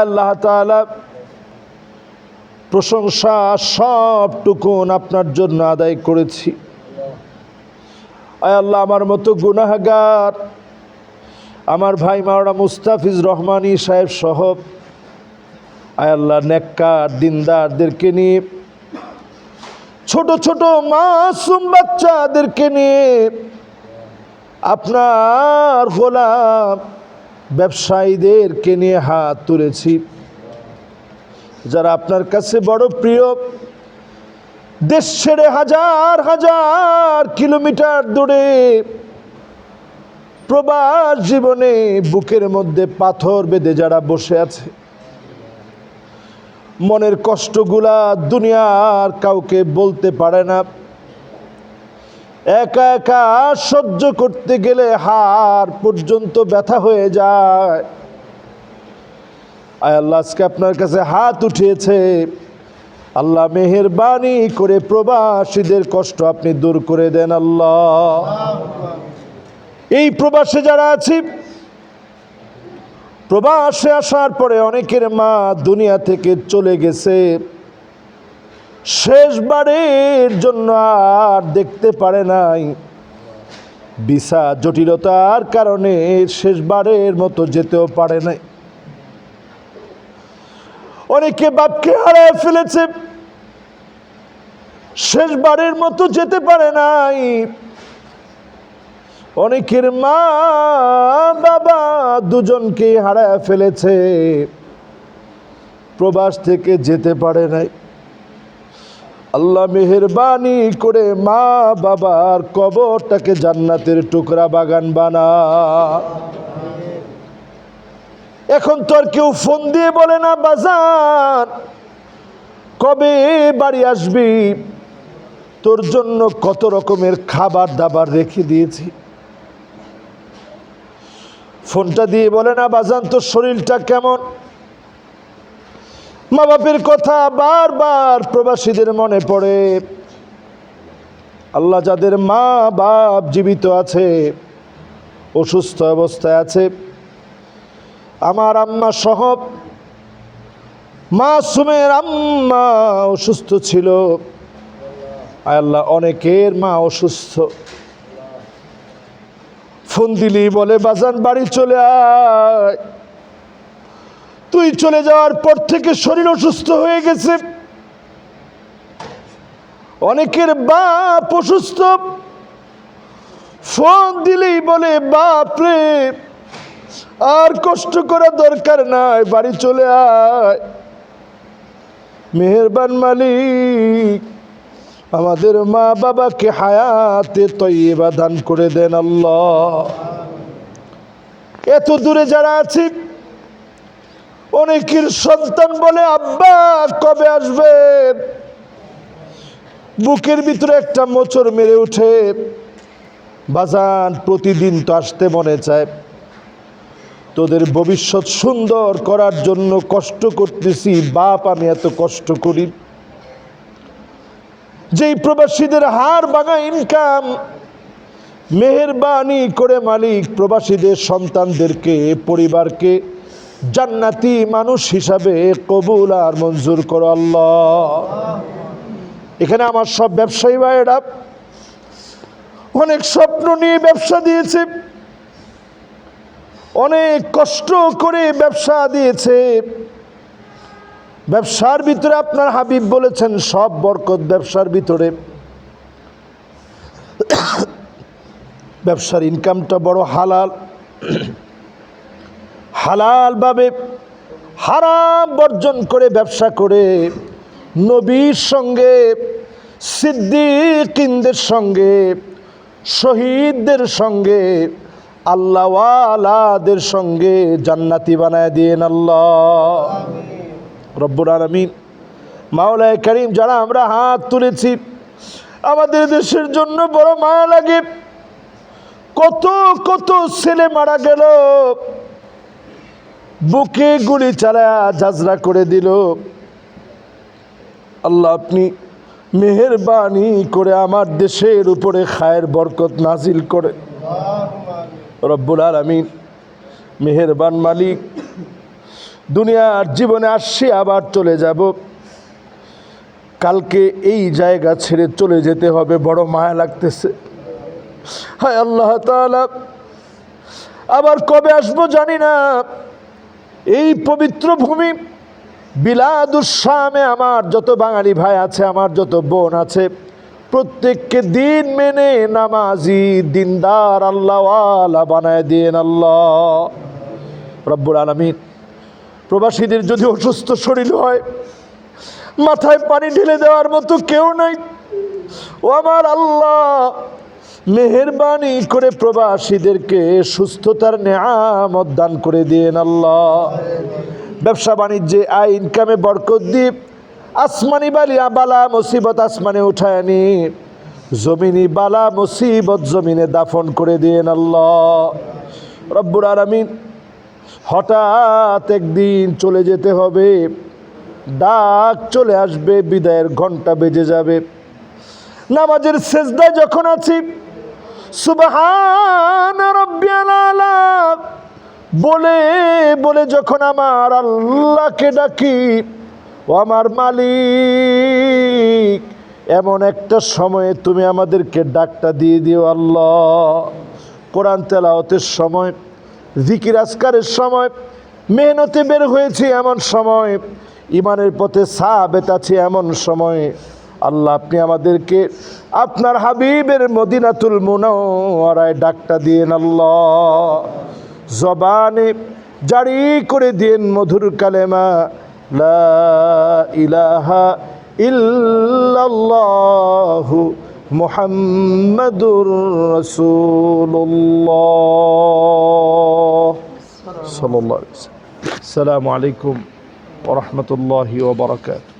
আল্লাহ প্রশংসা সবটুকুন আপনার জন্য আদায় করেছি। আয় আল্লাহ, আমার মতো গুনাহগার, আমার ভাই মাওলানা মুস্তাফিজ রহমানি সাহেব সহ আয় আল্লাহ, নেককার দিনদারদেরকে নিয়ে, ছোট ছোট মাসুম বাচ্চাদেরকে নিয়ে আপনার গোলাম ব্যবসায়ীদেরকে নিয়ে হাত তুলেছি। যারা আপনার কাছে বড় প্রিয়, দেশ ছেড়ে হাজার হাজার কিলোমিটার দূরে প্রবাস জীবনে বুকের মধ্যে পাথর বেঁধে যারা বসে আছে, মনের কষ্টগুলা দুনিয়ার কাউকে বলতে পারে না। একা একা সহ্য করতে গেলে হার পর্যন্ত ব্যথা হয়ে যায়। আয় আল্লাহ, আজকে আপনার কাছে হাত উঠিয়েছে। আল্লাহ, মেহেরবানি করে প্রবাসীদের কষ্ট আপনি দূর করে দেন আল্লাহ। এই প্রবাসে যারা আছি, প্রবাসে আসার পরে অনেকের মা দুনিয়া থেকে চলে গেছে। শেষবারের জন্য আর দেখতে পারে নাই। ভিসা জটিলতার কারণে শেষবারের মতো যেতেও পারে নাই। অনেকে বাপকে হারায় ফেলেছে। শেষবারের মতো যেতে পারে নাই। অনেকের মা, বাবা দুজনকে হারায় ফেলেছে। প্রবাস থেকে যেতে পারে নাই। আল্লাহ মেহরবানি করে মা বাবার কবরটাকে জান্নাতের টুকরা বাগান বানা। এখন তো আর কেউ ফোন দিয়ে বলে না বাজার কবে বাড়ি আসবি? তোর জন্য কত রকমের খাবার দাবার রেখে দিয়েছি। ফোনটা দিয়ে বলে না, বাজান, তোর শরীরটা কেমন? মা বাপের কথা বারবার প্রবাসীদের মনে পড়ে। আল্লাহ যাদের মা বাপ জীবিত আছে, অসুস্থ অবস্থায় আছে, আমার আম্মা সহ মাসুমের আম্মা অসুস্থ ছিল। আল্লাহ, অনেকের মা অসুস্থ। ফোন দিলি বলে, বাজান, বাড়ি চলে আয়। তুই চলে যাওয়ার পর থেকে শরীর অসুস্থ হয়ে গেছে। অনেকের বাপ অসুস্থ। ফোন দিলেই বলে, বাপ রে, আর কষ্ট করা দরকার নাই, বাড়ি চলে আয়। মেহেরবান মালিক, আমাদের মা বাবাকে হায়াতে তৈবা দান করে দেন আল্লাহ। এত দূরে যারা আছে অনেকের সন্তান বলে, আব্বা, কবে আসবেন বুকের ভিতরে একটা মোচড় মেরে উঠে। বাজান প্রতিদিন তো আসতে মনে চায়। তোদের ভবিষ্যৎ সুন্দর করার জন্য কষ্ট করতেছি, বাপ, আমি এত কষ্ট করি। যেই প্রবাসীদের হার বাঙা ইনকাম মেহেরবানি করে মালিক প্রবাসীদের সন্তানদেরকে, পরিবারকে জান্নাতি মানুষ হিসাবে কবুল আর মঞ্জুর করো আল্লাহ। এখানে আমার সব ব্যবসায়ী ভাইয়েরা, অনেক স্বপ্ন নিয়ে ব্যবসা দিয়েছে, অনেক কষ্ট করে ব্যবসা দিয়েছে। ব্যবসার ভিতরে আপনার হাবিব বলেছেন, সব বরকত ব্যবসার ভিতরে। ব্যবসার ইনকামটা বড় হালাল। হালালভাবে হারাম বর্জন করে ব্যবসা করে নবীর সঙ্গে, সিদ্দিকিনদের সঙ্গে, শহীদদের সঙ্গে, আল্লাহওয়ালাদের সঙ্গে জান্নাতি বানায় দিয়েন আল্লাহ। রব্বুর আলমিন, মাওলায় করিম যারা আমরা হাত তুলেছি, আমাদের দেশের জন্য বড় মায়া লাগে। কত কত ছেলে মারা গেল বুকে গুলি চালায়া ঝাঁঝরা করে দিল। আল্লাহ, আপনি মেহেরবানি করে আমার দেশের উপরে খায়ের বরকত নাজিল করে। রব্বুল আলমিন মেহেরবান মালিক, দুনিয়ার জীবনে আসছি, আবার চলে যাব। কালকে এই জায়গা ছেড়ে চলে যেতে হবে, বড় মায়া লাগতেছে। হায় আল্লাহ আবার কবে আসব জানি না। এই পবিত্র ভূমি বিলাদুসামে আমার যত বাঙালি ভাই আছে, আমার যত বোন আছে, প্রত্যেককে দিন মেনে নামাজি দিনদার আল্লাহওয়ালা বানায় দিন আল্লাহ। রব্বুল আলমিন, প্রবাসীদের যদি অসুস্থ শরীর হয়, মাথায় পানি ঢেলে দেওয়ার মতো কেউ নাই। ও আমার আল্লাহ মেহেরবানি করে প্রবাসীদেরকে সুস্থতার নেয়ামত দান করে দিন আল্লাহ। ব্যবসা বাণিজ্যে আয় ইনকামে বরকত দ্বীপ আসমানি বালিয়া বালা মুসিবত আসমানে উঠায় নি জমিনি বালা মুসিবত জমিনে দাফন করে দিন আল্লাহ। রব্বুর আরামিন হঠাৎ একদিন চলে যেতে হবে। ডাক চলে আসবে, বিদায়ের ঘণ্টা বেজে যাবে। নামাজের শেষদায় যখন আছি সুবহান রাব্বিয়াল আলা বলে বলে যখন আমার আল্লাহকে ডাকি, ও আমার মালিক, এমন একটা সময়ে তুমি আমাদেরকে ডাকটা দিয়ে দিও আল্লাহ। কোরআন তেলাওতের সময়, জিকির আসকারের সময়, মেহনতে বের হয়েছে এমন সময় ইমানের পথে সাবেত আছে এমন সময়। আল্লাহ, আপনি আমাদেরকে আপনার হাবিবের মদিনাতুল মুনাওয়ারায় ডাকটা দিয়েন আল্লাহ। জবানে জারি করে দিন মধুর কালেমা, লা ইলাহা ইল্লাল্লাহু মুহাম্মাদুর রাসূলুল্লাহ। সাল্লাল্লাহু আলাইহি ওয়াসাল্লাম আসসালামু আলাইকুম ওয়া রাহমাতুল্লাহি ওয়া বারাকাতুহু।